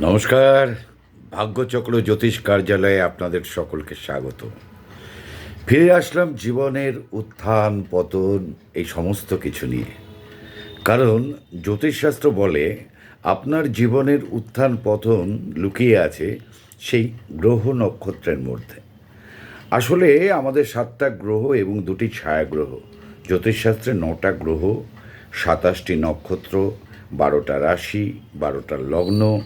নমস্কার। ভাগ্যচক্র জ্যোতিষ কার্যালয়ে আপনাদের সকলকে স্বাগত। ফিরে আসলাম জীবনের উত্থান, পতন, এই সমস্ত কিছু নিয়ে। কারণ জ্যোতিষশাস্ত্র বলে আপনার জীবনের উত্থান, পতন লুকিয়ে আছে সেই গ্রহ নক্ষত্রের মধ্যে। আসলে আমাদের সাতটা গ্রহ এবং দুটি ছায়াগ্রহ, জ্যোতিষশাস্ত্রে নটা গ্রহ, সাতাশটি নক্ষত্র, বারোটা রাশি, বারোটা লগ্ন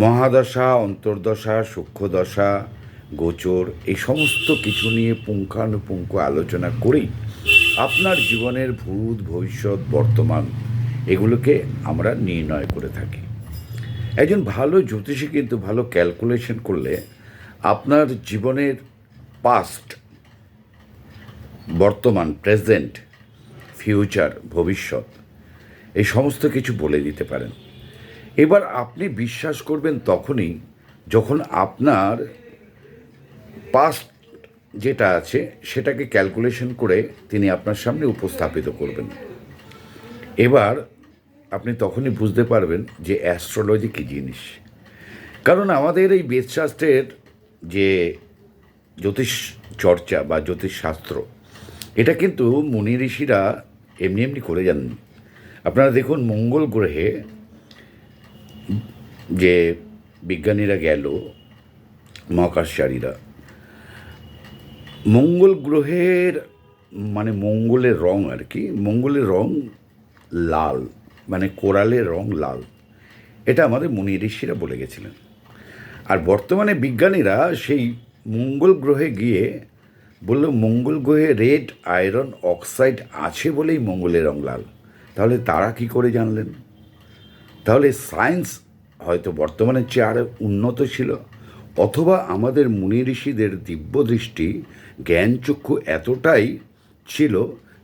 মহাদশা, অন্তর্দশা, সূক্ষ্মদশা, গোচর, এই সমস্ত কিছু নিয়ে পুঙ্খানুপুঙ্খ আলোচনা করেই আপনার জীবনের ভূত, ভবিষ্যৎ, বর্তমান এগুলোকে আমরা নির্ণয় করে থাকি। একজন ভালো জ্যোতিষী কিন্তু ভালো ক্যালকুলেশন করলে আপনার জীবনের পাস্ট বর্তমান প্রেজেন্ট ফিউচার ভবিষ্যৎ, এই সমস্ত কিছু বলে দিতে পারেন। এবার আপনি বিশ্বাস করবেন তখনই যখন আপনার পাস্ট যেটা আছে সেটাকে ক্যালকুলেশন করে তিনি আপনার সামনে উপস্থাপিত করবেন। এবার আপনি তখনই বুঝতে পারবেন যে অ্যাস্ট্রোলজি কী জিনিস। কারণ আমাদের এই বেদশাস্ত্রের যে জ্যোতিষ চর্চা বা জ্যোতিষশাস্ত্র এটা কিন্তু মুনি ঋষিরা এমনি এমনি করে যাননি আপনারা দেখুন মঙ্গল গ্রহে যে বিজ্ঞানীরা গেল, মহাকাশচারীরা, মঙ্গল গ্রহের মানে মঙ্গলের রং আর কি, মঙ্গলের রং লাল মানে কোরালের রং লাল। এটা আমাদের মুনি ঋষিরা বলে গেছিলেন। আর বর্তমানে বিজ্ঞানীরা সেই মঙ্গল গ্রহে গিয়ে বলল, মঙ্গল গ্রহে রেড আয়রন অক্সাইড আছে বলেই মঙ্গলের রং লাল। তাহলে তারা কি করে জানলেন? তাহলে সায়েন্স হয়তো বর্তমানের চেয়ে আরও উন্নত ছিল, অথবা আমাদের মুনি ঋষিদের দিব্য দৃষ্টি জ্ঞানচক্ষু এতটাই ছিল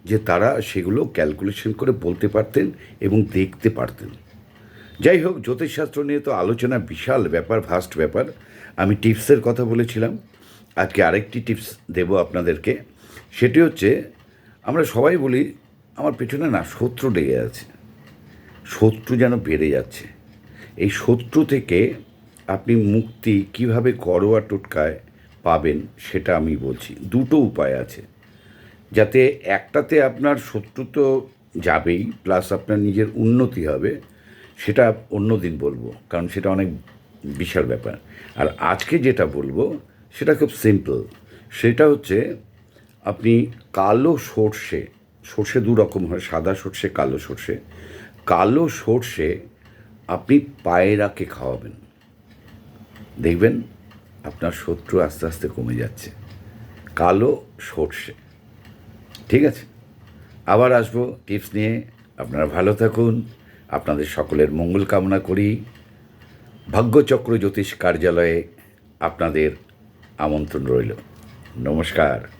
যে তারা সেগুলো ক্যালকুলেশন করে বলতে পারতেন এবং দেখতে পারতেন। যাই হোক, জ্যোতিষশাস্ত্র নিয়ে তো আলোচনা বিশাল ব্যাপার, ভাস্ট ব্যাপার। আমি টিপসের কথা বলেছিলাম। আজকে আরেকটি টিপস দেব আপনাদেরকে। সেটি হচ্ছে, আমরা সবাই বলি, আমার পেছনে না শত্রু লেগে আছে। শত্রু যেন বেড়ে যাচ্ছে। এই শত্রু থেকে আপনি মুক্তি কীভাবে করোয়া টোটকায় পাবেন সেটা আমি বলছি। দুটো উপায় আছে। যাতে একটাতে আপনার শত্রু তো যাবেই, প্লাস আপনার নিজের উন্নতি হবে, সেটা অন্য দিন বলব, কারণ সেটা অনেক বিশাল ব্যাপার। আর আজকে যেটা বলব, সেটা খুব সিম্পল সেটা হচ্ছে, আপনি কালো সর্ষে সর্ষে দু রকম হয়, সাদা সর্ষে, কালো সর্ষে কালো সর্ষে আপনি পায়রাকে খাওয়াবেন। দেখবেন আপনার শত্রু আস্তে আস্তে কমে যাচ্ছে। কালো সর্ষে। ঠিক আছে? আবার আসব টিপস নিয়ে। আপনারা ভালো থাকুন। আপনাদের সকলের মঙ্গল কামনা করি। ভাগ্যচক্র জ্যোতিষ কার্যালয়ে আপনাদের আমন্ত্রণ রইল। নমস্কার।